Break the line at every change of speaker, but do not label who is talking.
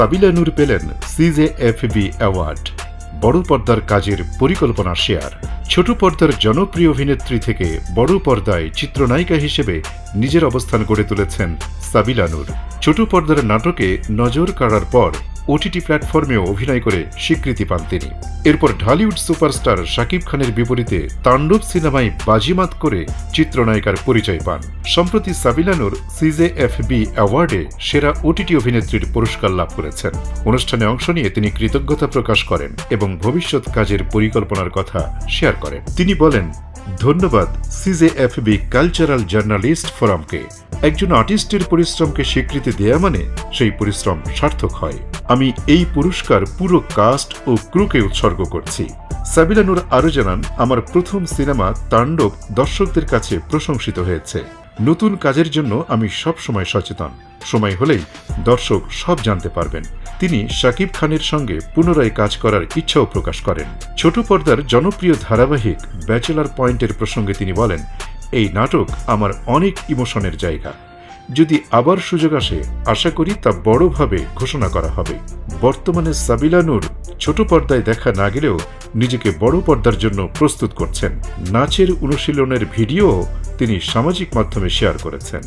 সাবিলা নূর পেলেন সিজে FB award বড় পর্দার কাজের পরিকল্পনা শেয়ার। ছোট পর্দার জনপ্রিয় অভিনেত্রী থেকে বড় পর্দায় চিত্রনায়িকা হিসেবে নিজের অবস্থান গড়ে তুলেছেন সাবিলা নূর। ছোট পর্দার নাটকে নজর কাড়ার পর ওটিটি প্ল্যাটফর্মেও অভিনয় করে স্বীকৃতি পান তিনি। এরপর ঢালিউড সুপারস্টার শাকিব খানের বিপরীতে তাণ্ডব সিনেমায় বাজিমাত করে চিত্রনায়িকার পরিচয় পান। সম্প্রতি সাবিলানুর সিজে এফ বি অ্যাওয়ার্ডে সেরা ওটিটি অভিনেত্রীর পুরস্কার লাভ করেছেন। অনুষ্ঠানে অংশ নিয়ে তিনি কৃতজ্ঞতা প্রকাশ করেন এবং ভবিষ্যৎ কাজের পরিকল্পনার কথা শেয়ার করেন। তিনি বলেন, ধন্যবাদ CJ F B cultural journalist ফোরামকে একজন আর্টিস্টের পরিশ্রমকে স্বীকৃতি দেয়া মানে সেই পরিশ্রম সার্থক হয়। আমি এই পুরস্কার পুরো কাস্ট ও ক্রুকে উৎসর্গ করছি। সাবিলানুর আরও জানান, আমার প্রথম সিনেমা তাণ্ডব দর্শকদের কাছে প্রশংসিত হয়েছে। নতুন কাজের জন্য আমি সব সময় সচেতন। সময় হলেই দর্শক সব জানতে পারবেন। তিনি শাকিব খানের সঙ্গে পুনরায় কাজ করার ইচ্ছাও প্রকাশ করেন। ছোট পর্দার জনপ্রিয় ধারাবাহিক ব্যাচেলার পয়েন্টের প্রসঙ্গে তিনি বলেন, এই নাটক আমার অনেক ইমোশনের জায়গা। যদি আবার সুযোগ আসে, আশা করি তা বড়ভাবে ঘোষণা করা হবে। বর্তমানে সাবিলা নূর ছোট পর্দায় দেখা না গেলেও নিজেকে বড় পর্দার জন্য প্রস্তুত করছেন। নাচের অনুশীলনের ভিডিও তিনি সামাজিক মাধ্যমে শেয়ার করেছেন।